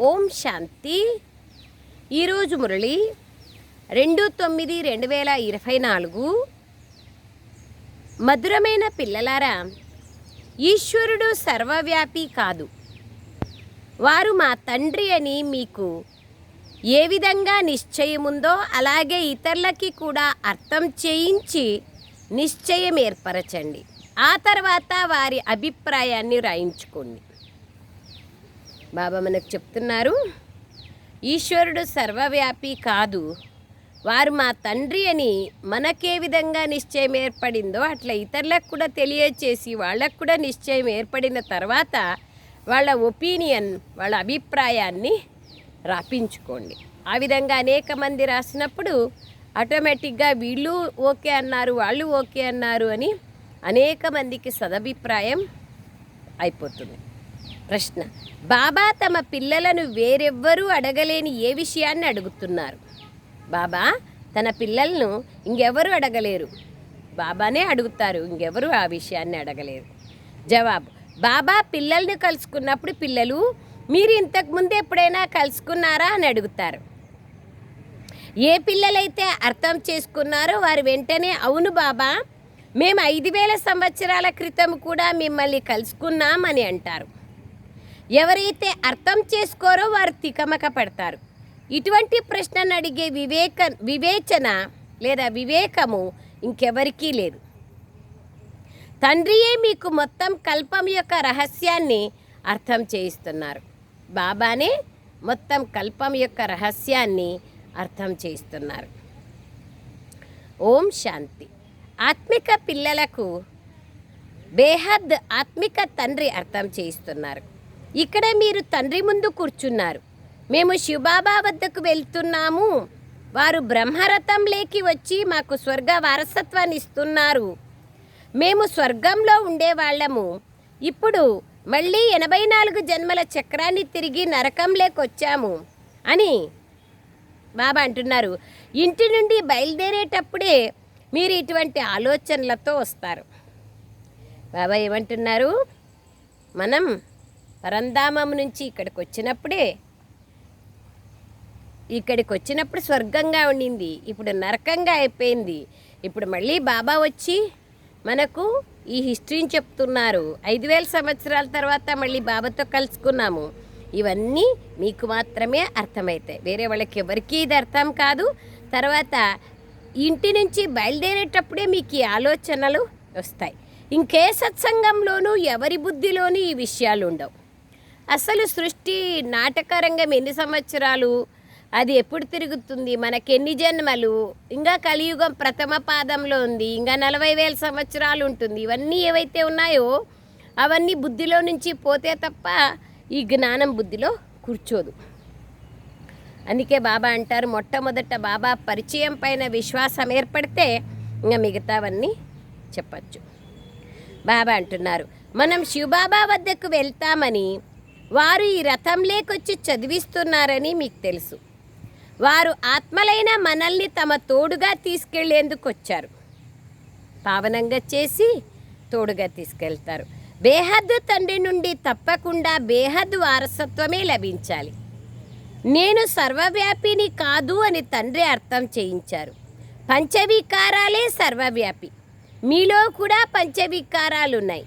ఓం శాంతి. ఈరోజు మురళి రెండు తొమ్మిది రెండు వేల ఇరవై నాలుగు. మధురమైన పిల్లలారా ఈశ్వరుడు సర్వవ్యాపి కాదు. వారు మా తండ్రి అని మీకు ఏ విధంగా నిశ్చయముందో అలాగే ఇతరులకి కూడా అర్థం చేయించి నిశ్చయం ఏర్పరచండి ఆ తర్వాత వారి అభిప్రాయాన్ని రాయించుకోండి. బాబా మనకు చెప్తున్నారు ఈశ్వరుడు సర్వవ్యాపి కాదు వారు మా తండ్రి అని మనకే విధంగా నిశ్చయం ఏర్పడిందో అట్లా ఇతరులకు కూడా తెలియచేసి వాళ్ళకు కూడా నిశ్చయం ఏర్పడిన తర్వాత వాళ్ళ ఒపీనియన్ వాళ్ళ అభిప్రాయాన్ని రాపించుకోండి. ఆ విధంగా అనేక మంది రాసినప్పుడు ఆటోమేటిక్గా వీళ్ళు ఓకే అన్నారు వాళ్ళు ఓకే అన్నారు అని అనేక మందికి సదభిప్రాయం అయిపోతుంది. ప్రశ్న. బాబా తమ పిల్లలను వేరెవ్వరూ అడగలేని ఏ విషయాన్ని అడుగుతున్నారు? బాబా తన పిల్లలను ఇంకెవరు అడగలేరు. బాబానే అడుగుతారు ఇంకెవరు ఆ విషయాన్ని అడగలేరు. జవాబు బాబా పిల్లల్ని కలుసుకున్నప్పుడు పిల్లలు మీరు ఇంతకుముందు ఎప్పుడైనా కలుసుకున్నారా అని అడుగుతారు. ఏ పిల్లలైతే అర్థం చేసుకున్నారో వారు వెంటనే అవును బాబా మేము ఐదు వేల సంవత్సరాల క్రితం కూడా మిమ్మల్ని కలుసుకున్నామని అంటారు. ఎవరైతే అర్థం చేసుకోరో వారు తికమక పడతారు. ఇటువంటి ప్రశ్నను అడిగే వివేక వివేచన లేదా వివేకము ఇంకెవరికీ లేదు. తండ్రియే మీకు మొత్తం కల్పం యొక్క రహస్యాన్ని అర్థం చేయిస్తున్నారు. బాబానే మొత్తం కల్పం యొక్క రహస్యాన్ని అర్థం చేయిస్తున్నారు. ఓం శాంతి. ఆత్మిక పిల్లలకు బేహద్ ఆత్మిక తండ్రి అర్థం చేయిస్తున్నారు. ఇక్కడ మీరు తండ్రి ముందు కూర్చున్నారు. మేము శివబాబా వద్దకు వెళ్తున్నాము. వారు బ్రహ్మరథంలోకి వచ్చి మాకు స్వర్గ వారసత్వాన్ని ఇస్తున్నారు. మేము స్వర్గంలో ఉండేవాళ్ళము. ఇప్పుడు మళ్ళీ ఎనభై నాలుగు జన్మల చక్రాన్ని తిరిగి నరకంలోకి వచ్చాము అని బాబా అంటున్నారు. ఇంటి నుండి బయలుదేరేటప్పుడే మీరు ఇటువంటి ఆలోచనలతో వస్తారు. బాబా ఏమంటున్నారు? మనం పరంధామం నుంచి ఇక్కడికి వచ్చినప్పుడే ఇక్కడికి వచ్చినప్పుడు స్వర్గంగా ఉండింది. ఇప్పుడు నరకంగా అయిపోయింది. ఇప్పుడు మళ్ళీ బాబా వచ్చి మనకు ఈ హిస్టరీని చెప్తున్నారు. ఐదు వేల సంవత్సరాల తర్వాత మళ్ళీ బాబాతో కలుసుకున్నాము. ఇవన్నీ మీకు మాత్రమే అర్థమవుతాయి వేరే వాళ్ళకి ఎవరికీ ఇది అర్థం కాదు. తర్వాత ఇంటి నుంచి బయలుదేరేటప్పుడే మీకు ఈ ఆలోచనలు వస్తాయి. ఇంకే సత్సంగంలోనూ ఎవరి బుద్ధిలోనూ ఈ విషయాలు ఉండవు. అసలు సృష్టి నాటకరంగం ఎన్ని సంవత్సరాలు? అది ఎప్పుడు తిరుగుతుంది? మనకి ఎన్ని జన్మలు? ఇంకా కలియుగం ప్రథమ పాదంలో ఉంది. ఇంకా నలభై వేల సంవత్సరాలు ఉంటుంది. ఇవన్నీ ఏవైతే ఉన్నాయో అవన్నీ బుద్ధిలో నుంచి పోతే తప్ప ఈ జ్ఞానం బుద్ధిలో కూర్చోదు. అందుకే బాబా అంటారు మొట్టమొదట బాబా పరిచయం పైన విశ్వాసం ఏర్పడితే ఇంకా మిగతావన్నీ చెప్పచ్చు. బాబా అంటున్నారు మనం శివబాబా వద్దకు వెళ్తామని వారు ఈ రథంలేకొచ్చి చదివిస్తున్నారని మీకు తెలుసు. వారు ఆత్మలైన మనల్ని తమ తోడుగా తీసుకెళ్ళేందుకు వచ్చారు పావనంగా చేసి తోడుగా తీసుకెళ్తారు. బేహద్దు తండ్రి నుండి తప్పకుండా బేహద్దు వారసత్వమే లభించాలి. నేను సర్వవ్యాపిని కాదు అని తండ్రి అర్థం చేయించారు. పంచవికారాలే సర్వవ్యాపి. మీలో కూడా పంచవికారాలు ఉన్నాయి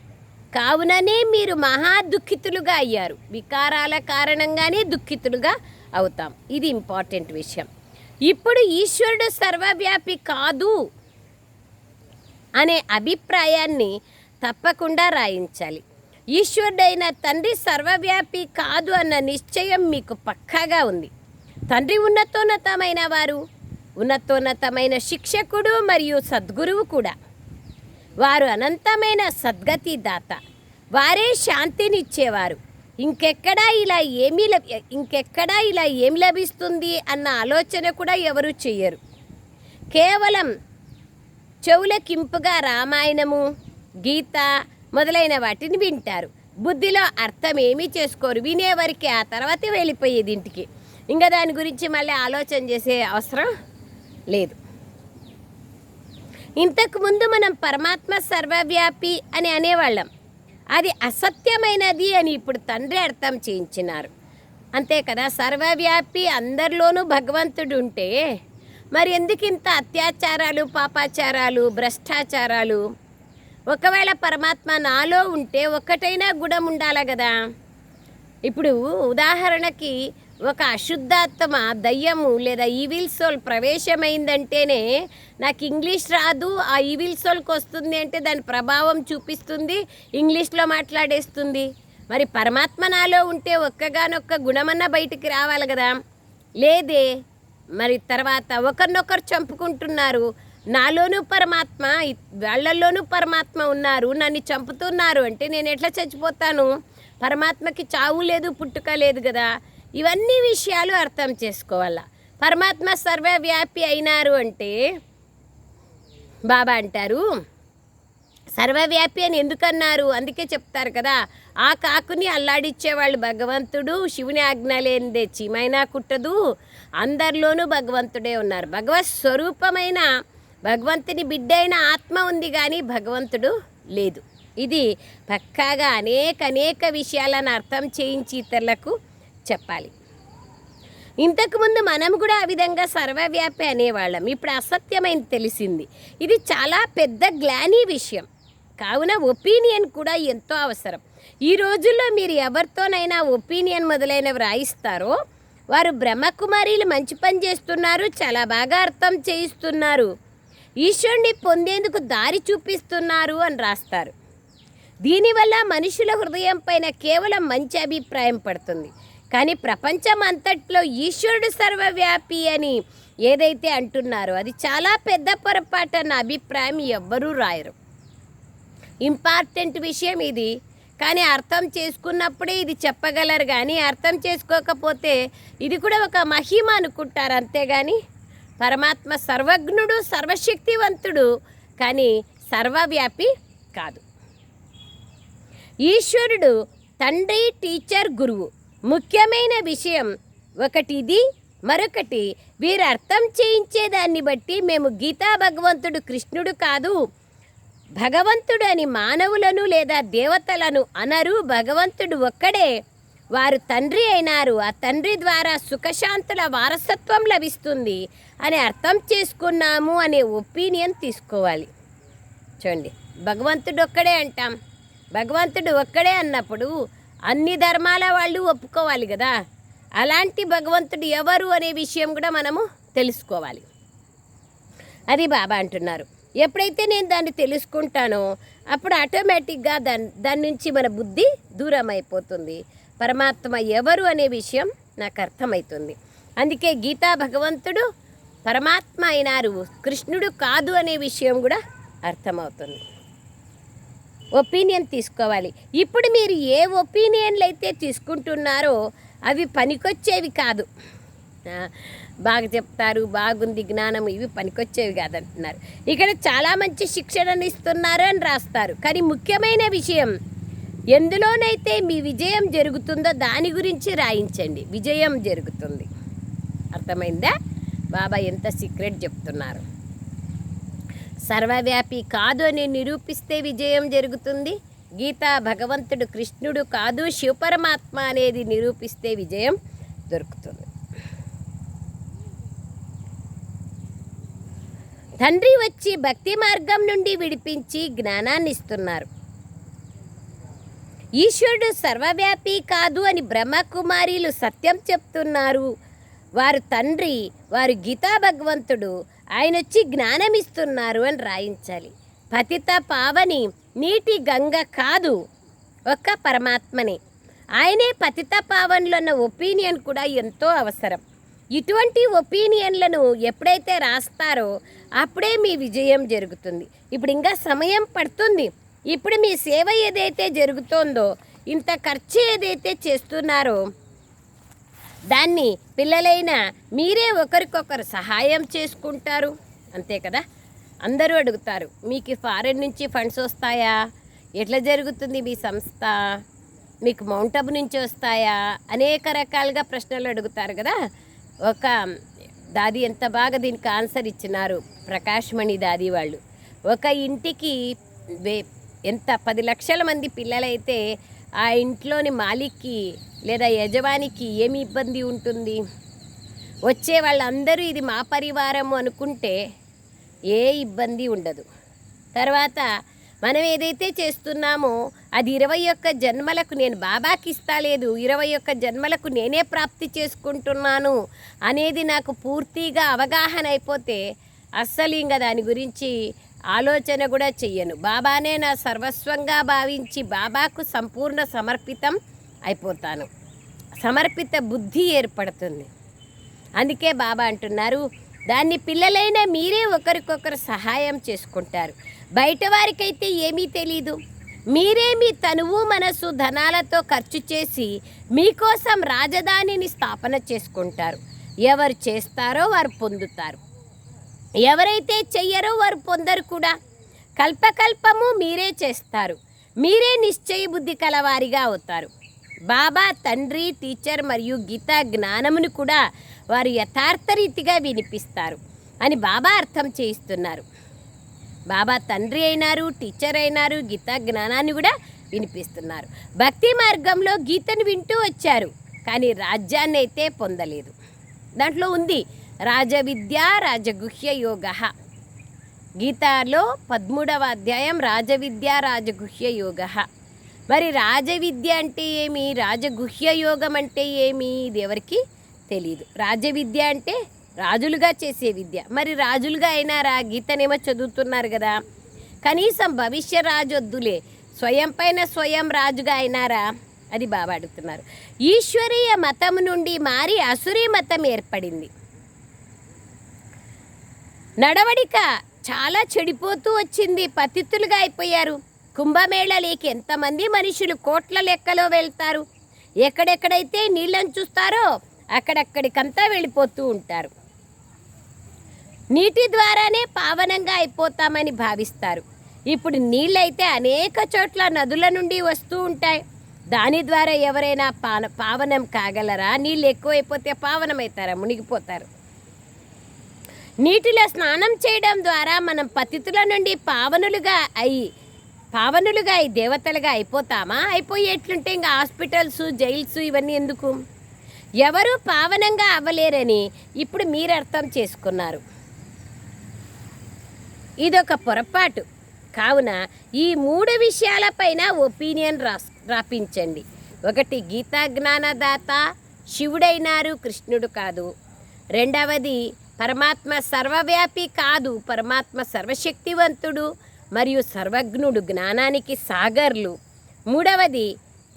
కావుననే మీరు మహా దుఃఖితులుగా అయ్యారు. వికారాల కారణంగానే దుఃఖితులుగా అవుతాం. ఇది ఇంపార్టెంట్ విషయం. ఇప్పుడు ఈశ్వరుడు సర్వవ్యాపి కాదు అనే అభిప్రాయాన్ని తప్పకుండా రాయించాలి. ఈశ్వరుడైన తండ్రి సర్వవ్యాపి కాదు అన్న నిశ్చయం మీకు పక్కాగా ఉంది. తండ్రి ఉన్నతోన్నతమైన వారు ఉన్నతోన్నతమైన శిక్షకుడు మరియు సద్గురువు కూడా. వారు అనంతమైన సద్గతి దాత వారే శాంతినిచ్చేవారు. ఇంకెక్కడా ఇలా ఏమీ లభి ఇంకెక్కడా ఇలా ఏమి లభిస్తుంది అన్న ఆలోచన కూడా ఎవరు చెయ్యరు. కేవలం చెవులకింపుగా రామాయణము గీత మొదలైన వాటిని వింటారు. బుద్ధిలో అర్థం ఏమీ చేసుకోరు. వినేవారికి ఆ తర్వాత వెళ్ళిపోయేది ఇంటికి. ఇంకా దాని గురించి మళ్ళీ ఆలోచన చేసే అవసరం లేదు. ఇంతకుముందు మనం పరమాత్మ సర్వవ్యాపి అని అనేవాళ్ళం. అది అసత్యమైనది అని ఇప్పుడు తండ్రి అర్థం చేయించినారు. అంతే కదా సర్వవ్యాపి అందరిలోనూ భగవంతుడు ఉంటే మరి ఎందుకు ఇంత అత్యాచారాలు పాపాచారాలు భ్రష్టాచారాలు? ఒకవేళ పరమాత్మ నాలో ఉంటే ఒకటైనా గుణం ఉండాలి కదా. ఇప్పుడు ఉదాహరణకి ఒక అశుద్ధాత్మ దయ్యము లేదా ఈవిల్ సోల్ ప్రవేశమైందంటేనే నాకు ఇంగ్లీష్ రాదు ఆ ఈవిల్ సోల్కి వస్తుంది అంటే దాని ప్రభావం చూపిస్తుంది ఇంగ్లీష్లో మాట్లాడేస్తుంది. మరి పరమాత్మ నాలో ఉంటే ఒక్కగానొక్క గుణమన్న బయటికి రావాలి కదా. లేదే మరి తర్వాత ఒకరినొకరు చంపుకుంటున్నారు. నాలోనూ పరమాత్మ వాళ్ళల్లోనూ పరమాత్మ ఉన్నారు నన్ను చంపుతున్నారు అంటే నేను ఎట్లా చచ్చిపోతాను? పరమాత్మకి చావు లేదు పుట్టుక లేదు కదా. ఇవన్నీ విషయాలు అర్థం చేసుకోవాలా? పరమాత్మ సర్వవ్యాపి అయినారు అంటే బాబా అంటారు సర్వవ్యాపి అని ఎందుకన్నారు? అందుకే చెప్తారు కదా. ఆ కాకుని అల్లాడిచ్చేవాళ్ళు భగవంతుడు శివుని ఆజ్ఞ లేనిదే చీమైనా కుట్టదు. అందరిలోనూ భగవంతుడే ఉన్నారు. భగవత్ స్వరూపమైన భగవంతుని బిడ్డైన ఆత్మ ఉంది కానీ భగవంతుడు లేదు. ఇది పక్కాగా అనేక అనేక విషయాలను అర్థం చేయించి ఇతరులకు చెప్పాలి. ఇంతకుముందు మనం కూడా ఆ విధంగా సర్వవ్యాపి అనేవాళ్ళం. ఇప్పుడు అసత్యమైంది తెలిసింది. ఇది చాలా పెద్ద గ్లానీ విషయం. కావున ఒపీనియన్ కూడా ఎంతో అవసరం. ఈ రోజుల్లో మీరు ఎవరితోనైనా ఒపీనియన్ మొదలైనవి రాయిస్తారో వారు బ్రహ్మకుమారీలు మంచి పని చేస్తున్నారు చాలా బాగా అర్థం చేయిస్తున్నారు. ఈశ్వరుణ్ణి పొందేందుకు దారి చూపిస్తున్నారు అని రాస్తారు. దీనివల్ల మనుషుల హృదయం పైన కేవలం మంచి అభిప్రాయం పడుతుంది. కానీ ప్రపంచం అంతట్లో ఈశ్వరుడు సర్వవ్యాపి అని ఏదైతే అంటున్నారో అది చాలా పెద్ద పొరపాటు అన్న అభిప్రాయం ఎవ్వరూ రాయరు. ఇంపార్టెంట్ విషయం ఇది. కానీ అర్థం చేసుకున్నప్పుడే ఇది చెప్పగలరు కానీ అర్థం చేసుకోకపోతే ఇది కూడా ఒక మహిమ అనుకుంటారు అంతేగాని పరమాత్మ సర్వజ్ఞుడు సర్వశక్తివంతుడు కానీ సర్వవ్యాపి కాదు. ఈశ్వరుడు తండ్రి టీచర్ గురువు. ముఖ్యమైన విషయం. ఒకటి ఇది మరొకటి వీరు అర్థం చేయించేదాన్ని బట్టి మేము గీతా భగవంతుడు కృష్ణుడు కాదు. భగవంతుడు అని మానవులను లేదా దేవతలను అనరు భగవంతుడు ఒక్కడే. వారు తండ్రి అయినారు ఆ తండ్రి ద్వారా సుఖశాంతుల వారసత్వం లభిస్తుంది అని అర్థం చేసుకున్నాము అనే ఒపీనియన్ తీసుకోవాలి. చూడండి భగవంతుడు ఒక్కడే అంటాం. భగవంతుడు ఒక్కడే అన్నప్పుడు అన్ని ధర్మాల వాళ్ళు ఒప్పుకోవాలి కదా? అలాంటి భగవంతుడు ఎవరు అనే విషయం కూడా మనము తెలుసుకోవాలి. అది బాబా అంటున్నారు. ఎప్పుడైతే నేను దాన్ని తెలుసుకుంటానో అప్పుడు ఆటోమేటిక్గా దాని దాని నుంచి మన బుద్ధి దూరం అయిపోతుంది పరమాత్మ ఎవరు అనే విషయం నాకు అర్థమవుతుంది అందుకే గీతా భగవంతుడు పరమాత్మ అయినారు కృష్ణుడు కాదు అనే విషయం కూడా అర్థమవుతుంది. ఒపీనియన్ తీసుకోవాలి. ఇప్పుడు మీరు ఏ ఒపీనియన్లు అయితే తీసుకుంటున్నారో అవి పనికొచ్చేవి కాదు. బాగా చెప్తారు బాగుంది జ్ఞానం ఇవి పనికొచ్చేవి కాదంటున్నారు. ఇక్కడ చాలా మంచి శిక్షణను ఇస్తున్నారు అని రాస్తారు. కానీ ముఖ్యమైన విషయం ఎందులోనైతే మీ విజయం జరుగుతుందో దాని గురించి రాయించండి. విజయం జరుగుతుంది. అర్థమైందా? బాబా ఎంత సీక్రెట్ చెప్తున్నారు. సర్వవ్యాపి కాదు అని నిరూపిస్తే విజయం జరుగుతుంది. గీత భగవంతుడు కృష్ణుడు కాదు శివపరమాత్మ అనేది నిరూపిస్తే విజయం దొరుకుతుంది. తండ్రి వచ్చి భక్తి మార్గం నుండి విడిపించి జ్ఞానాన్ని ఇస్తున్నారు. ఈశ్వరుడు సర్వవ్యాపి కాదు అని బ్రహ్మకుమారీలు సత్యం చెప్తున్నారు. వారు తండ్రి వారు గీతా భగవంతుడు ఆయన వచ్చి జ్ఞానం ఇస్తున్నారు అని రాయించాలి. పతిత పావని నీటి గంగ కాదు ఒక్క పరమాత్మనే. ఆయనే పతిత పావన్లో అన్న ఒపీనియన్ కూడా ఎంతో అవసరం. ఇటువంటి ఒపీనియన్లను ఎప్పుడైతే రాస్తారో అప్పుడే మీ విజయం జరుగుతుంది. ఇప్పుడు ఇంకా సమయం పడుతుంది. ఇప్పుడు మీ సేవ ఏదైతే జరుగుతోందో ఇంత ఖర్చు ఏదైతే చేస్తున్నారో దాన్ని పిల్లలైన మీరే ఒకరికొకరు సహాయం చేసుకుంటారు. అంతే కదా? అందరూ అడుగుతారు మీకు ఫారెన్ నుంచి ఫండ్స్ వస్తాయా? ఎట్లా జరుగుతుంది మీ సంస్థ? మీకు మౌంట్ అబు నుంచి వస్తాయా? అనేక రకాలుగా ప్రశ్నలు అడుగుతారు కదా? ఒక దాది ఎంత బాగా దీనికి ఆన్సర్ ఇచ్చినారు ప్రకాశ్మణి దాది వాళ్ళు. ఒక ఇంటికి వే ఎంత పది లక్షల మంది పిల్లలైతే ఆ ఇంట్లోని మాలిక్కి లేదా యజమానికి ఏమి ఇబ్బంది ఉంటుంది? వచ్చే వాళ్ళందరూ ఇది మా పరివారము అనుకుంటే ఏ ఇబ్బంది ఉండదు. తర్వాత మనం ఏదైతే చేస్తున్నామో అది ఇరవై ఒక్క జన్మలకు నేను బాబాకి ఇస్తాలేదు ఇరవై ఒక్క జన్మలకు నేనే ప్రాప్తి చేసుకుంటున్నాను అనేది నాకు పూర్తిగా అవగాహన అయిపోతే అస్సలు ఇంకా దాని గురించి ఆలోచన కూడా చెయ్యను. బాబానే నా సర్వస్వంగా భావించి బాబాకు సంపూర్ణ సమర్పితం. అయిపోతాను. సమర్పిత బుద్ధి ఏర్పడుతుంది. అందుకే బాబా అంటున్నారు దాన్ని పిల్లలైన మీరే ఒకరికొకరు సహాయం చేసుకుంటారు. బయట వారికైతే ఏమీ తెలీదు. మీరే మీ తనువు మనసు ధనాలతో ఖర్చు చేసి మీకోసం రాజధానిని స్థాపన చేసుకుంటారు. ఎవరు చేస్తారో వారు పొందుతారు. ఎవరైతే చెయ్యరో వారు పొందరు కూడా. కల్పకల్పము మీరే చేస్తారు. మీరే నిశ్చయ బుద్ధి కలవారిగా అవుతారు. బాబా తండ్రి టీచర్ మరియు గీతా జ్ఞానమును కూడా వారు యథార్థ రీతిగా వినిపిస్తారు అని బాబా అర్థం చేయిస్తున్నారు. బాబా తండ్రి అయినారు టీచర్ అయినారు గీతా జ్ఞానాన్ని కూడా వినిపిస్తున్నారు. భక్తి మార్గంలో గీతను వింటూ వచ్చారు కానీ రాజ్యాన్ని అయితే పొందలేదు. దాంట్లో ఉంది రాజవిద్య రాజగుహ్య యోగ. గీతాలో పదమూడవ అధ్యాయం రాజవిద్య రాజగుహ్య యోగ. మరి రాజవిద్య అంటే ఏమి? రాజగుహ్య యోగం అంటే ఏమి? ఇది ఎవరికి తెలియదు రాజవిద్య అంటే రాజులుగా చేసే విద్య. మరి రాజులుగా అయినారా గీతనేమో చదువుతున్నారు కదా. కనీసం భవిష్య రాజొద్దులే. స్వయం పైన స్వయం రాజుగా అయినారా అది బాబా అడుగుతున్నారు. ఈశ్వరీయ మతం నుండి మారి అసురీ మతం ఏర్పడింది. నడవడిక చాలా చెడిపోతూ వచ్చింది. పతితులుగా అయిపోయారు. కుంభమేళలేకి ఎంతమంది మనుషులు కోట్ల లెక్కలో వెళ్తారు? ఎక్కడెక్కడైతే నీళ్ళని చూస్తారో అక్కడక్కడికంతా వెళ్ళిపోతూ ఉంటారు. నీటి ద్వారానే పావనంగా అయిపోతామని భావిస్తారు. ఇప్పుడు నీళ్ళైతే అనేక చోట్ల నదుల నుండి వస్తూ ఉంటాయి. దాని ద్వారా ఎవరైనా పాన పావనం కాగలరా? నీళ్ళు ఎక్కువైపోతే పావనమవుతారా మునిగిపోతారు. నీటిలో స్నానం చేయడం ద్వారా మనం పతితుల నుండి పావనులుగా అయి పావనులుగా అయి దేవతలుగా అయిపోతామా? అయిపోయేట్లుంటే ఇంకా హాస్పిటల్స్ జైల్స్ ఇవన్నీ ఎందుకు? ఎవరు పావనంగా అవ్వలేరని ఇప్పుడు మీరు అర్థం చేసుకున్నారు. ఇదొక పొరపాటు. కావున ఈ మూడు విషయాలపైన ఒపీనియన్ రాస్ రాపించండి. ఒకటి గీతా జ్ఞానదాత శివుడైనారు కృష్ణుడు కాదు. రెండవది పరమాత్మ సర్వవ్యాపి కాదు పరమాత్మ సర్వశక్తివంతుడు మరియు సర్వజ్ఞుడు జ్ఞానానికి సాగర్లు. మూడవది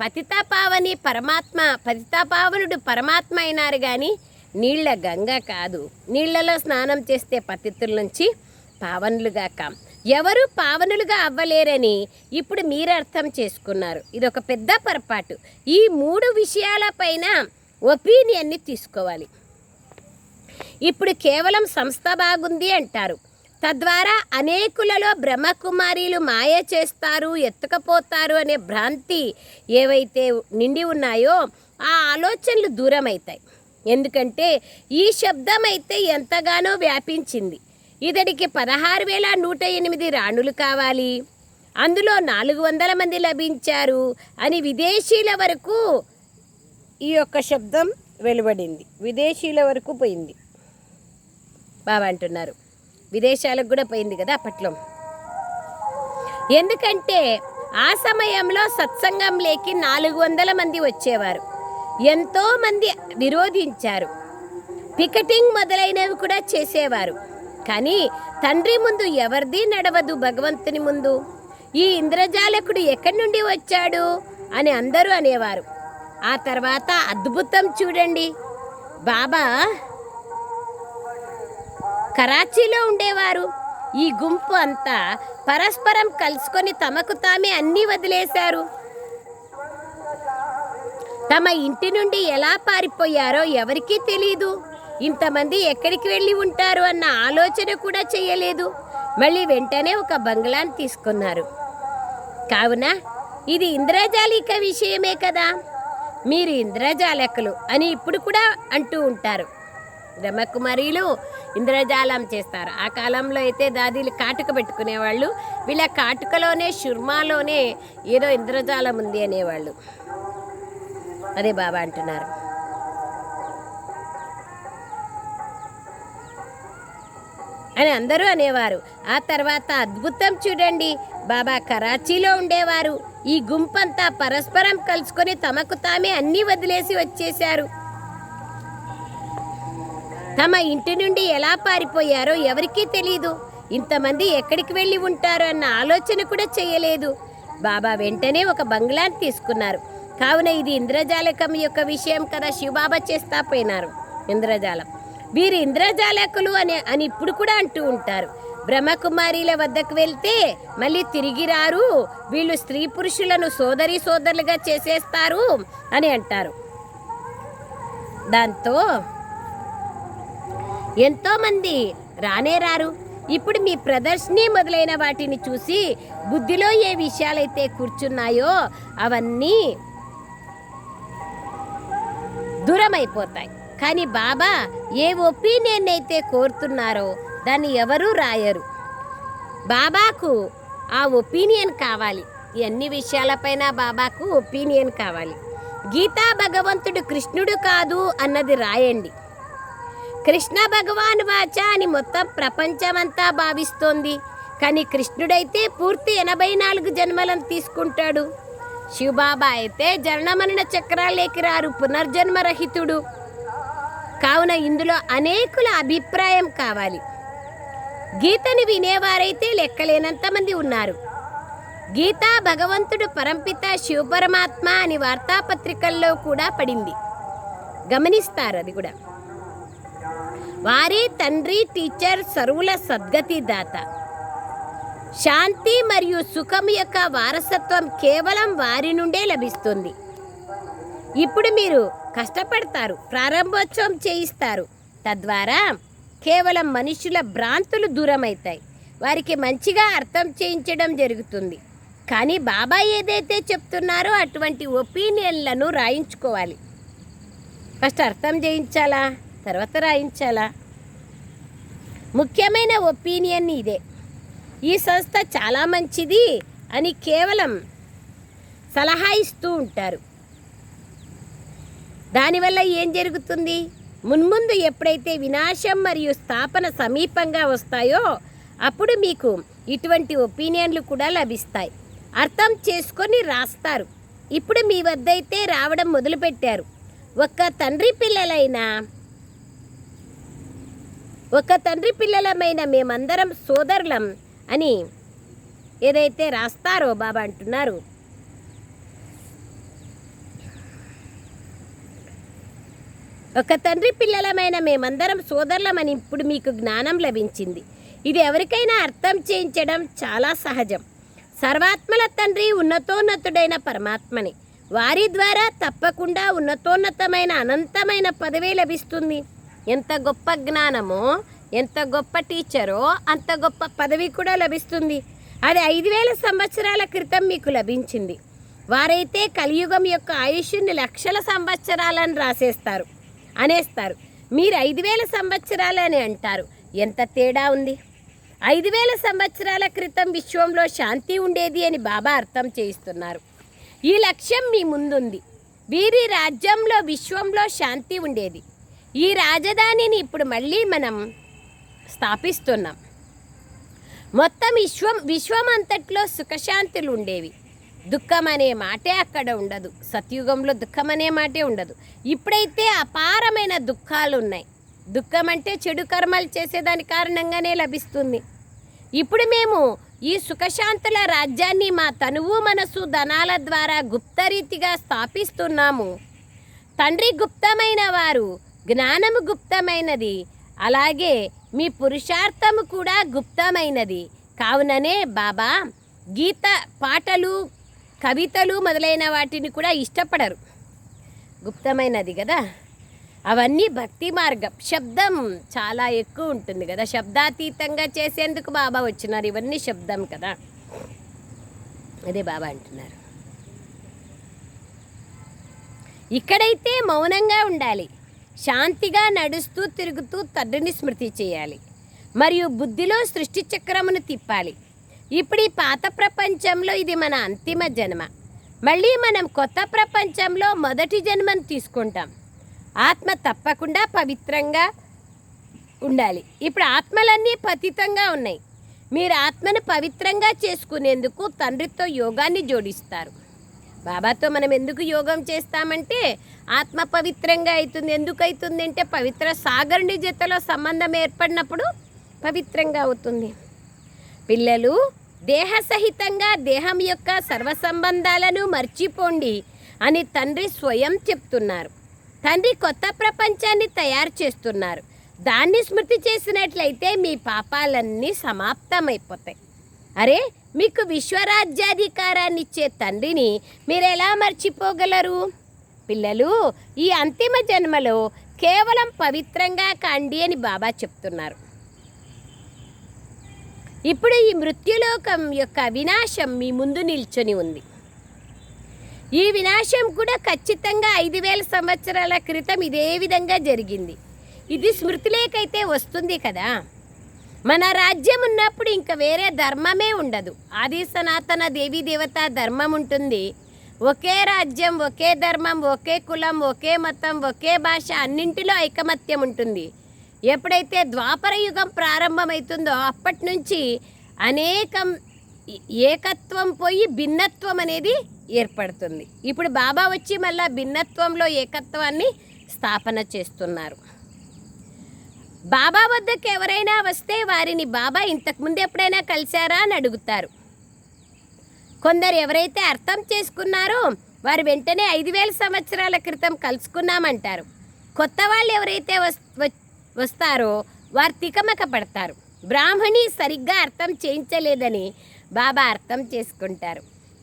పతితాపావని పరమాత్మ పతితాపావనుడు పరమాత్మ అయినారు కానీ నీళ్ళ గంగ కాదు. నీళ్ళలో స్నానం చేస్తే పతితుల నుంచి పావనులుగా కాం. ఎవరు పావనులుగా అవ్వలేరని ఇప్పుడు మీరు అర్థం చేసుకున్నారు. ఇది ఒక పెద్ద పొరపాటు. ఈ మూడు విషయాలపైన ఒపీనియన్ని తీసుకోవాలి. ఇప్పుడు కేవలం సంస్థ బాగుంది అంటారు. తద్వారా అనేకులలో బ్రహ్మకుమారీలు మాయ చేస్తారు ఎత్తుకపోతారు అనే భ్రాంతి ఏవైతే నిండి ఉన్నాయో ఆ ఆలోచనలు దూరం అవుతాయి ఎందుకంటే ఈ శబ్దం అయితే ఎంతగానో వ్యాపించింది. ఇతడికి పదహారు వేల నూట ఎనిమిది రాణులు కావాలి. అందులో నాలుగు వందల మంది లభించారు అని విదేశీల వరకు ఈ యొక్క శబ్దం వెలువడింది. విదేశీల వరకు పోయింది. బాబా అంటున్నారు. విదేశాలకు కూడా పోయింది కదా అప్పట్లో. ఎందుకంటే ఆ సమయంలో సత్సంగం లేకి నాలుగు వందల మంది వచ్చేవారు. ఎంతో మంది విరోధించారు. పికెటింగ్ మొదలైనవి కూడా చేసేవారు. కానీ తండ్రి ముందు ఎవరిది నడవదు భగవంతుని ముందు. ఈ ఇంద్రజాలకుడు ఎక్కడి నుండి వచ్చాడు అని అందరూ అనేవారు. ఆ తర్వాత అద్భుతం చూడండి. బాబా కరాచీలో ఉండేవారు. ఈ గుంపు అంతా పరస్పరం కలుసుకొని తమకు తామే అన్నీ వదిలేశారు. తమ ఇంటి నుండి ఎలా పారిపోయారో ఎవరికీ తెలియదు ఇంతమంది ఎక్కడికి వెళ్ళి ఉంటారు అన్న ఆలోచన కూడా చేయలేదు. మళ్ళీ వెంటనే ఒక బంగ్లాని తీసుకున్నారు. కావున ఇది ఇంద్రజాలిక విషయమే కదా. మీరు ఇంద్రజాలకులు అని ఇప్పుడు కూడా అంటూ ఉంటారు. బ్రహ్మకుమారీలు ఇంద్రజాలం చేస్తారు. ఆ కాలంలో అయితే దాదీలు కాటుక పెట్టుకునేవాళ్ళు. వీళ్ళ కాటుకలోనే షుర్మాలోనే ఏదో ఇంద్రజాలం ఉంది అనేవాళ్ళు. అదే బాబా అంటున్నారు. అని అందరూ అనేవారు. ఆ తర్వాత అద్భుతం చూడండి. బాబా కరాచీలో ఉండేవారు. ఈ గుంపంతా పరస్పరం కలుసుకొని తమకు తామే అన్నీ వదిలేసి వచ్చేశారు. తమ ఇంటి నుండి ఎలా పారిపోయారో ఎవరికీ తెలియదు ఇంతమంది ఎక్కడికి వెళ్ళి ఉంటారో అన్న ఆలోచన కూడా చేయలేదు. బాబా వెంటనే ఒక బంగ్లాను తీసుకున్నారు. కావున ఇది ఇంద్రజాలకం యొక్క విషయం కదా శివబాబా చేస్తా పోయినారు. ఇంద్రజాలం. వీరు ఇంద్రజాలకులు అని అని ఇప్పుడు కూడా అంటూ ఉంటారు. బ్రహ్మకుమారిల వద్దకు వెళ్తే మళ్ళీ తిరిగి రారు. వీళ్ళు స్త్రీ పురుషులను సోదరి సోదరులుగా చేసేస్తారు అని అంటారు. దాంతో ఎంతోమంది రానే రారు. ఇప్పుడు మీ ప్రదర్శని మొదలైన వాటిని చూసి బుద్ధిలో ఏ విషయాలైతే కూర్చున్నాయో అవన్నీ దూరమైపోతాయి. కానీ బాబా ఏ ఒపీనియన్ అయితే కోరుతున్నారో దాన్ని ఎవరూ రాయరు. బాబాకు ఆ ఒపీనియన్ కావాలి. ఎన్ని అన్ని విషయాలపైన బాబాకు ఒపీనియన్ కావాలి. గీతా భగవంతుడు కృష్ణుడు కాదు అన్నది రాయండి. కృష్ణ భగవాన్ వాచ అని మొత్తం ప్రపంచమంతా భావిస్తోంది. కానీ కృష్ణుడైతే పూర్తి ఎనభై నాలుగు జన్మలను తీసుకుంటాడు. శివబాబా అయితే జననమరణ చక్రాలేకి రారు పునర్జన్మరహితుడు. కావున ఇందులో అనేకుల అభిప్రాయం కావాలి. గీతని వినేవారైతే లెక్కలేనంత మంది ఉన్నారు. గీత భగవంతుడు పరంపిత శివపరమాత్మ అని వార్తాపత్రికల్లో కూడా పడింది. గమనిస్తారు అది కూడా. వారి తండ్రి టీచర్ సరువుల సద్గతి దాత. శాంతి మరియు సుఖం యొక్క వారసత్వం కేవలం వారి నుండే లభిస్తుంది. ఇప్పుడు మీరు కష్టపడతారు ప్రారంభోత్సవం చేయిస్తారు. తద్వారా కేవలం మనుషుల భ్రాంతులు దూరమవుతాయి. వారికి మంచిగా అర్థం చేయించడం జరుగుతుంది. కానీ బాబా ఏదైతే చెప్తున్నారో అటువంటి ఒపీనియన్లను రాయించుకోవాలి. ఫస్ట్ అర్థం చేయించాలా? తర్వాత రాయించాలా? ముఖ్యమైన ఒపీనియన్ ఇదే. ఈ సంస్థ చాలా మంచిది అని కేవలం సలహా ఇస్తూ ఉంటారు. దానివల్ల ఏం జరుగుతుంది? మున్ముందు ఎప్పుడైతే వినాశం మరియు స్థాపన సమీపంగా వస్తాయో అప్పుడు మీకు ఇటువంటి ఒపీనియన్లు కూడా లభిస్తాయి. అర్థం చేసుకొని రాస్తారు. ఇప్పుడు మీ వద్ద అయితే రావడం మొదలుపెట్టారు. ఒక్క తండ్రి పిల్లలైనా ఒక తండ్రి పిల్లలమైన మేమందరం సోదరులం అని ఏదైతే రాస్తారో బాబా అంటున్నారు. ఒక తండ్రి పిల్లలమైన మేమందరం సోదరులమని ఇప్పుడు మీకు జ్ఞానం లభించింది. ఇది ఎవరికైనా అర్థం చేయించడం చాలా సహజం. సర్వాత్మల తండ్రి ఉన్నతోన్నతుడైన పరమాత్మని. వారి ద్వారా తప్పకుండా ఉన్నతోన్నతమైన అనంతమైన పదవి లభిస్తుంది. ఎంత గొప్ప జ్ఞానమో ఎంత గొప్ప టీచరో అంత గొప్ప పదవి కూడా లభిస్తుంది. అది ఐదు వేల సంవత్సరాల క్రితం మీకు లభించింది. వారైతే కలియుగం యొక్క ఆయుష్ని లక్షల సంవత్సరాలని రాసేస్తారు అనేస్తారు. మీరు ఐదు వేల సంవత్సరాలు అని అంటారు. ఎంత తేడా ఉంది? ఐదు వేల సంవత్సరాల క్రితం విశ్వంలో శాంతి ఉండేది అని బాబా అర్థం చేయిస్తున్నారు. ఈ లక్ష్యం మీ ముందుంది. వీరి రాజ్యంలో విశ్వంలో శాంతి ఉండేది. ఈ రాజధానిని ఇప్పుడు మళ్ళీ మనం స్థాపిస్తున్నాం. మొత్తం విశ్వం విశ్వం అంతట్లో సుఖశాంతులు ఉండేవి దుఃఖం అనే మాటే అక్కడ ఉండదు. సత్యుగంలో దుఃఖం అనే మాటే ఉండదు. ఇప్పుడైతే అపారమైన దుఃఖాలు ఉన్నాయి దుఃఖం అంటే చెడు కర్మలు చేసేదాని కారణంగానే లభిస్తుంది. ఇప్పుడు మేము ఈ సుఖశాంతుల రాజ్యాన్ని మా తనువు మనసు ధనాల ద్వారా గుప్తరీతిగా స్థాపిస్తున్నాము. తండ్రి గుప్తమైన వారు జ్ఞానము గుప్తమైనది. అలాగే మీ పురుషార్థము కూడా గుప్తమైనది. కావుననే బాబా గీత పాటలు కవితలు మొదలైన వాటిని కూడా ఇష్టపడరు. గుప్తమైనది కదా అవన్నీ భక్తి మార్గం. శబ్దం చాలా ఎక్కువ ఉంటుంది కదా శబ్దాతీతంగా చేసేందుకు బాబా వచ్చినారు. ఇవన్నీ శబ్దం కదా? అదే బాబా అంటున్నారు. ఇక్కడైతే మౌనంగా ఉండాలి. శాంతిగా నడుస్తూ తిరుగుతూ తండ్రిని స్మృతి చేయాలి. మరియు బుద్ధిలో సృష్టి చక్రమును తిప్పాలి. ఇప్పుడు ఈ పాత ప్రపంచంలో ఇది మన అంతిమ జన్మ. మళ్ళీ మనం కొత్త ప్రపంచంలో మొదటి జన్మను తీసుకుంటాం. ఆత్మ తప్పకుండా పవిత్రంగా ఉండాలి. ఇప్పుడు ఆత్మలన్నీ పతితంగా ఉన్నాయి. మీరు ఆత్మను పవిత్రంగా చేసుకునేందుకు తండ్రితో యోగాన్ని జోడిస్తారు. బాబాతో మనం ఎందుకు యోగం చేస్తామంటే ఆత్మ పవిత్రంగా అవుతుంది. ఎందుకు అవుతుంది అంటే పవిత్ర సాగరుని జతలో సంబంధం ఏర్పడినప్పుడు పవిత్రంగా అవుతుంది. పిల్లలు దేహ సహితంగా దేహం యొక్క సర్వ సంబంధాలను మర్చిపోండి అని తండ్రి స్వయం చెప్తున్నారు. తండ్రి కొత్త ప్రపంచాన్ని తయారు చేస్తున్నారు. దాన్ని స్మృతి చేసినట్లయితే మీ పాపాలన్నీ సమాప్తమైపోతాయి. అరే మీకు విశ్వరాజ్యాధికారాన్ని ఇచ్చే తండ్రిని మీరు ఎలా మర్చిపోగలరు? పిల్లలు ఈ అంతిమ జన్మలో కేవలం పవిత్రంగా కండి అని బాబా చెప్తున్నారు. ఇప్పుడు ఈ మృత్యులోకం యొక్క వినాశం మీ ముందు నిల్చొని ఉంది. ఈ వినాశం కూడా ఖచ్చితంగా ఐదు వేల సంవత్సరాల క్రితం ఇదే విధంగా జరిగింది. ఇది స్మృతిలేకైతే వస్తుంది కదా? మన రాజ్యం ఉన్నప్పుడు ఇంకా వేరే ధర్మమే ఉండదు. ఆది సనాతన దేవీ దేవత ధర్మం ఉంటుంది. ఒకే రాజ్యం ఒకే ధర్మం ఒకే కులం ఒకే మతం ఒకే భాష అన్నింటిలో ఐకమత్యం ఉంటుంది. ఎప్పుడైతే ద్వాపర యుగం ప్రారంభమవుతుందో అప్పటి నుంచి అనేకం ఏకత్వం పోయి భిన్నత్వం అనేది ఏర్పడుతుంది. ఇప్పుడు బాబా వచ్చి మళ్ళా భిన్నత్వంలో ఏకత్వాన్ని స్థాపన చేస్తున్నారు. బాబా వద్దకు ఎవరైనా వస్తే వారిని బాబా ఇంతకుముందు ఎప్పుడైనా కలిశారా అని అడుగుతారు. కొందరు ఎవరైతే అర్థం చేసుకున్నారో వారు వెంటనే ఐదు వేల సంవత్సరాల క్రితం కలుసుకున్నామంటారు. కొత్త వాళ్ళు ఎవరైతే వస్ వ- వస్తారో వారు తికమక పడతారు బ్రాహ్మణి సరిగ్గా అర్థం చేయించలేదని బాబా అర్థం చేసుకుంటారు.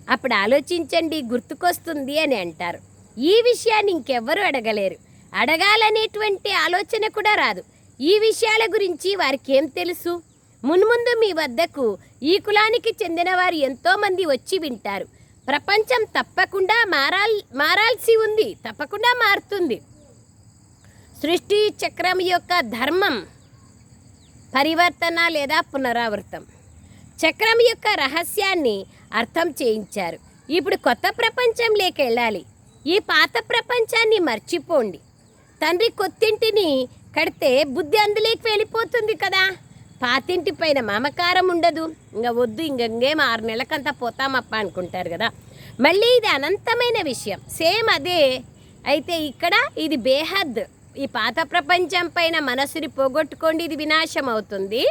అప్పుడు ఆలోచించండి గుర్తుకొస్తుంది అని అంటారు. ఈ విషయాన్ని ఇంకెవ్వరూ అడగలేరు. అడగాలనేటువంటి ఆలోచన కూడా రాదు. ఈ విషయాల గురించి వారికేం తెలుసు? మున్ముందు మీ వద్దకు ఈ కులానికి చెందిన వారు ఎంతోమంది వచ్చి వింటారు. ప్రపంచం తప్పకుండా మారాల్ మారాల్సి ఉంది తప్పకుండా మారుతుంది. సృష్టి చక్రం యొక్క ధర్మం పరివర్తన లేదా పునరావృతం. చక్రం యొక్క రహస్యాన్ని అర్థం చేయించారు. ఇప్పుడు కొత్త ప్రపంచంలోకి వెళ్ళాలి ఈ పాత ప్రపంచాన్ని మర్చిపోండి. తండ్రి కొత్తింటిని కడితే బుద్ధి అందులోకి వెళ్ళిపోతుంది కదా. పాతింటి పైన మమకారం ఉండదు. ఇంకా వద్దు ఇంకేం ఆరు నెలలకంతా పోతామప్ప అనుకుంటారు కదా. మళ్ళీ ఇది అనంతమైన విషయం. సేమ్ అదే. అయితే ఇక్కడ ఇది బేహద్. ఈ పాత ప్రపంచం పైన మనసుని పోగొట్టుకోండి ఇది వినాశం అవుతుంది.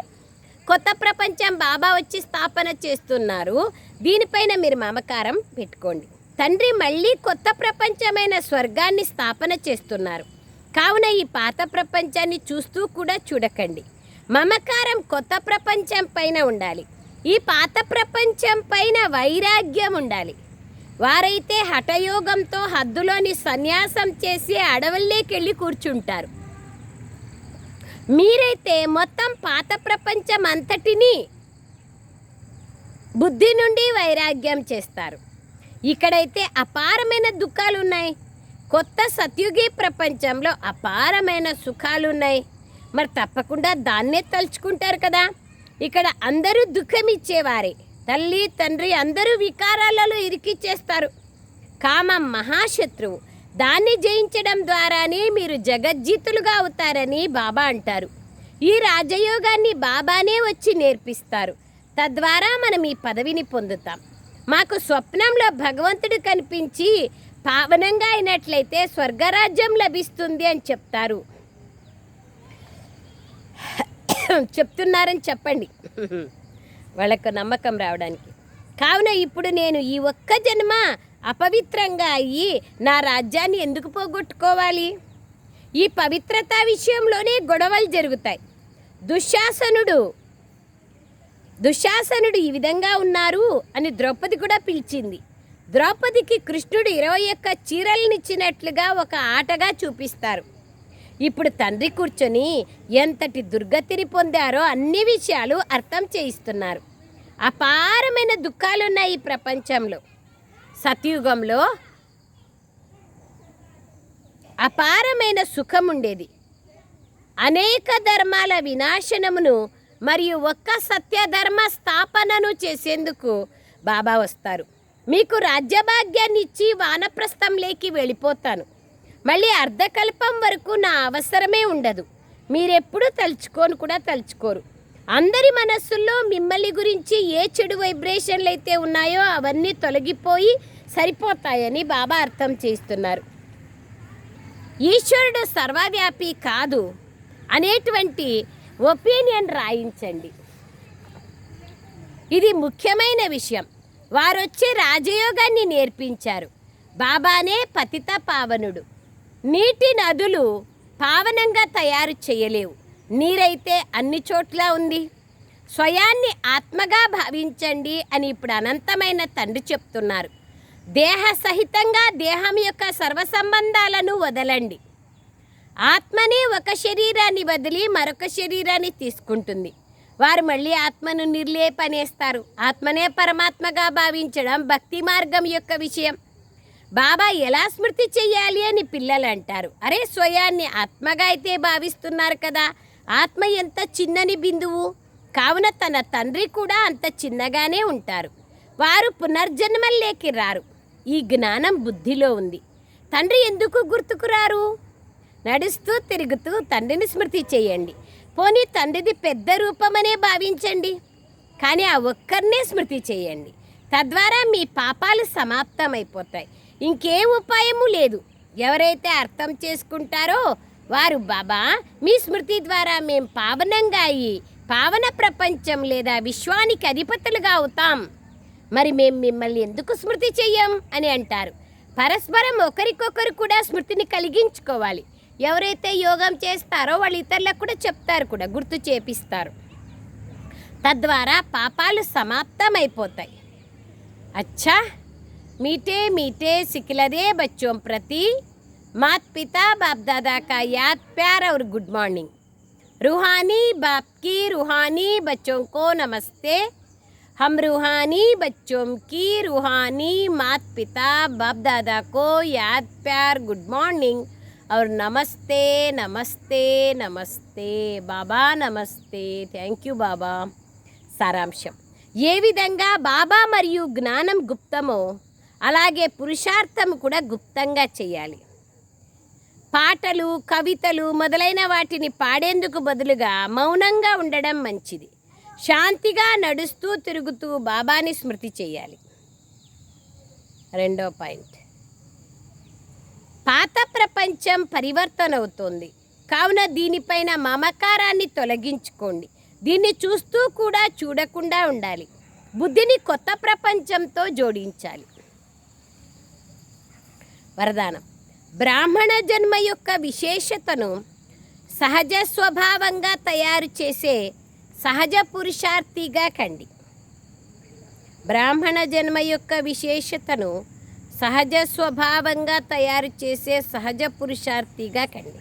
కొత్త ప్రపంచం బాబా వచ్చి స్థాపన చేస్తున్నారు. దీనిపైన మీరు మమకారం పెట్టుకోండి. తండ్రి మళ్ళీ కొత్త ప్రపంచమైన స్వర్గాన్ని స్థాపన చేస్తున్నారు. కావున ఈ పాత ప్రపంచాన్ని చూస్తూ కూడా చూడకండి. మమకారం కొత్త ప్రపంచం పైన ఉండాలి. ఈ పాత ప్రపంచం పైన వైరాగ్యం ఉండాలి. వారైతే హఠయోగంతో హద్దులోని సన్యాసం చేసి అడవుల్లోకి వెళ్ళి కూర్చుంటారు. మీరైతే మొత్తం పాత ప్రపంచం అంతటినీ బుద్ధి నుండి వైరాగ్యం చేస్తారు. ఇక్కడైతే అపారమైన దుఃఖాలు ఉన్నాయి కొత్త సత్యుగి ప్రపంచంలో అపారమైన సుఖాలు ఉన్నాయి మరి తప్పకుండా దాన్నే తలుచుకుంటారు కదా. ఇక్కడ అందరూ దుఃఖం ఇచ్చేవారే తల్లి తండ్రి అందరూ వికారాలలో ఇరికిచ్చేస్తారు. కామం మహాశత్రువు దాన్ని జయించడం ద్వారానే మీరు జగజ్జీతులుగా అవుతారని బాబా అంటారు. ఈ రాజయోగాన్ని బాబానే వచ్చి నేర్పిస్తారు. తద్వారా మనం ఈ పదవిని పొందుతాం. మాకు స్వప్నంలో భగవంతుడు కనిపించి పావనంగా అయినట్లయితే స్వర్గరాజ్యం లభిస్తుంది అని చెప్తారు. చెప్తున్నారని చెప్పండి. వాళ్ళకు నమ్మకం రావడానికి. కావున ఇప్పుడు నేను ఈ ఒక్క జన్మ అపవిత్రంగా అయ్యి నా రాజ్యాన్ని ఎందుకు పోగొట్టుకోవాలి? ఈ పవిత్రత విషయంలోనే గొడవలు జరుగుతాయి. దుశ్శాసనుడు దుశ్శాసనుడు ఈ విధంగా ఉన్నారు అని ద్రౌపది కూడా పిలిచింది. ద్రౌపదికి కృష్ణుడు ఇరవై ఒక్క చీరలనిచ్చినట్లుగా ఒక ఆటగా చూపిస్తారు. ఇప్పుడు తండ్రి కూర్చొని ఎంతటి దుర్గతిని పొందారో అన్ని విషయాలు అర్థం చేయిస్తున్నారు. అపారమైన దుఃఖాలున్నాయి ఈ ప్రపంచంలో. సతయుగంలో అపారమైన సుఖం ఉండేది అనేక ధర్మాల వినాశనమును మరియు ఒక్క సత్యధర్మ స్థాపనను చేసేందుకు బాబా వస్తారు. మీకు రాజ్యభాగ్యాన్ని ఇచ్చి వానప్రస్థంలోకి వెళ్ళిపోతాను. మళ్ళీ అర్ధకల్పం వరకు నా అవసరమే ఉండదు. మీరెప్పుడు తలుచుకోను కూడా తలుచుకోరు. అందరి మనస్సుల్లో మిమ్మల్ని గురించి ఏ చెడు వైబ్రేషన్లు అయితే ఉన్నాయో అవన్నీ తొలగిపోయి సరిపోతాయని బాబా అర్థం చేస్తున్నారు. ఈశ్వరుడు సర్వవ్యాపి కాదు అనేటువంటి ఒపీనియన్ రాయించండి. ఇది ముఖ్యమైన విషయం. వారొచ్చి రాజయోగాన్ని నేర్పించారు. బాబానే పతిత పావనుడు. నీటి నదులు పావనంగా తయారు చేయలేవు. నీరైతే అన్ని చోట్ల ఉంది. స్వయాన్ని ఆత్మగా భావించండి అని ఇప్పుడు అనంతమైన తండ్రి చెప్తున్నారు. దేహ సహితంగా దేహం యొక్క సర్వ సంబంధాలను వదలండి. ఆత్మనే ఒక శరీరాన్ని వదిలి మరొక శరీరాన్ని తీసుకుంటుంది. వారు మళ్ళీ ఆత్మను నిర్లేపనేస్తారు. ఆత్మనే పరమాత్మగా భావించడం భక్తి మార్గం యొక్క విషయం. బాబా ఎలా స్మృతి చెయ్యాలి అని పిల్లలు అంటారు అరే స్వయాన్ని ఆత్మగా అయితే భావిస్తున్నారు కదా. ఆత్మ ఎంత చిన్నని బిందువు. కావున తన తండ్రి కూడా అంత చిన్నగానే ఉంటారు. వారు పునర్జన్మల్లేకి రారు. ఈ జ్ఞానం బుద్ధిలో ఉంది. తండ్రి ఎందుకు గుర్తుకురారు నడుస్తూ తిరుగుతూ తండ్రిని స్మృతి చేయండి. పోనీ తండ్రిది పెద్ద రూపమనే భావించండి. కానీ ఆ ఒక్కరినే స్మృతి చేయండి. తద్వారా మీ పాపాలు సమాప్తమైపోతాయి. ఇంకే ఉపాయము లేదు. ఎవరైతే అర్థం చేసుకుంటారో వారు బాబా మీ స్మృతి ద్వారా మేం పావనంగా అయ్యి పావన ప్రపంచం లేదా విశ్వానికి అధిపతులుగా అవుతాం. మరి మేం మిమ్మల్ని ఎందుకు స్మృతి చెయ్యం? అని అంటారు. పరస్పరం ఒకరికొకరు కూడా స్మృతిని కలిగించుకోవాలి. ఎవరైతే యోగం చేస్తారో వాళ్ళు ఇతరులకు కూడా చెప్తారు కూడా గుర్తు చేపిస్తారు తద్వారా పాపాలు సమాప్తమైపోతాయి అచ్చా मीठे मीठे सिखलरे बच्चों प्रति मात पिता बाप दादा का याद प्यार और गुड मॉर्निंग रूहानी बाप की रूहानी बच्चों को नमस्ते हम रूहानी बच्चों की रूहानी मात पिता बाप दादा को याद प्यार गुड मॉर्निंग और नमस्ते नमस्ते नमस्ते బాబా నమస్తే థ్యాంక్ యూ బాబా సారాంశం ఏ విధంగా బాబా మరియు జ్ఞానం గుప్తమో అలాగే పురుషార్థం కూడా గుప్తంగా చేయాలి పాటలు కవితలు మొదలైన వాటిని పాడేందుకు బదులుగా మౌనంగా ఉండడం మంచిది శాంతిగా నడుస్తూ తిరుగుతూ బాబాని స్మృతి చేయాలి రెండో పాయింట్ పాత ప్రపంచం పరివర్తన అవుతోంది కావున దీనిపైన మమకారాన్ని తొలగించుకోండి. దీన్ని చూస్తూ కూడా చూడకుండా ఉండాలి. బుద్ధిని కొత్త ప్రపంచంతో జోడించాలి. వరదానం. బ్రాహ్మణ జన్మ యొక్క విశేషతను సహజ స్వభావంగా తయారు చేసే సహజ పురుషార్థిగా కండి. బ్రాహ్మణ జన్మ యొక్క విశేషతను సహజ స్వభావంగా తయారు చేసే సహజ పురుషార్థిగా కండి.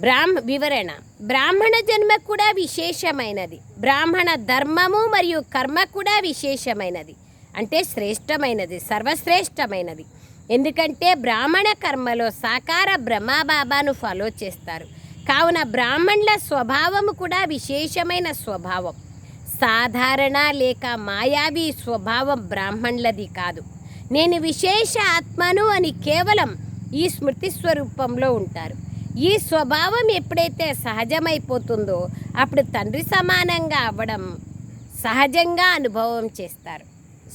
బ్రాహ్మ వివరణ. బ్రాహ్మణ జన్మ కూడా విశేషమైనది. బ్రాహ్మణ ధర్మము మరియు కర్మ కూడా విశేషమైనది. అంటే శ్రేష్టమైనది సర్వశ్రేష్టమైనది. ఎందుకంటే బ్రాహ్మణ కర్మలో సాకార బ్రహ్మబాబాను ఫాలో చేస్తారు. కావున బ్రాహ్మణుల స్వభావము కూడా విశేషమైన స్వభావం. సాధారణ లేక మాయావి స్వభావం బ్రాహ్మణులది కాదు. నేను విశేష ఆత్మను అని కేవలం ఈ స్మృతి స్వరూపంలో ఉంటారు. ఈ స్వభావం ఎప్పుడైతే సహజమైపోతుందో అప్పుడు తండ్రి సమానంగా అవ్వడం సహజంగా అనుభవం చేస్తారు.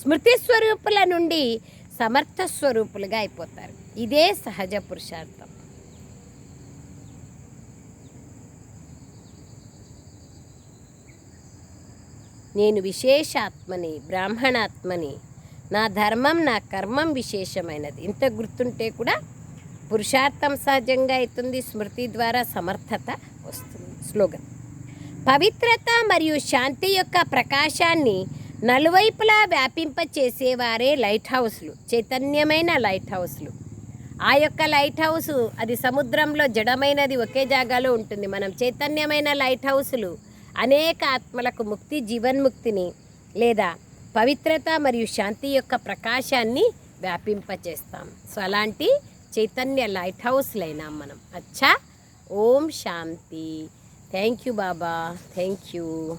స్మృతి స్వరూపుల నుండి సమర్థ స్వరూపులుగా అయిపోతారు. ఇదే సహజ పురుషార్థం. నేను విశేషాత్మని బ్రాహ్మణాత్మని నా ధర్మం నా కర్మం విశేషమైనది. ఇంత గుర్తుంటే కూడా పురుషార్థం సహజంగా అవుతుంది స్మృతి ద్వారా సమర్థత వస్తుంది. స్లోగన్ పవిత్రత మరియు శాంతి యొక్క ప్రకాశాన్ని నలువైపులా వ్యాపింపచేసేవారే లైట్ హౌస్లు చైతన్యమైన లైట్ హౌస్లు. ఆ యొక్క లైట్ హౌస్ అది సముద్రంలో జడమైనది ఒకే జాగాలో ఉంటుంది. మనం చైతన్యమైన లైట్ హౌస్లు అనేక ఆత్మలకు ముక్తి జీవన్ముక్తిని లేదా పవిత్రత మరియు శాంతి యొక్క ప్రకాశాన్ని వ్యాపింపచేస్తాం. సో అలాంటి చైతన్య లైట్ హౌస్లైనాం మనం. అచ్చా. ఓం శాంతి. Thank you Baba. Thank you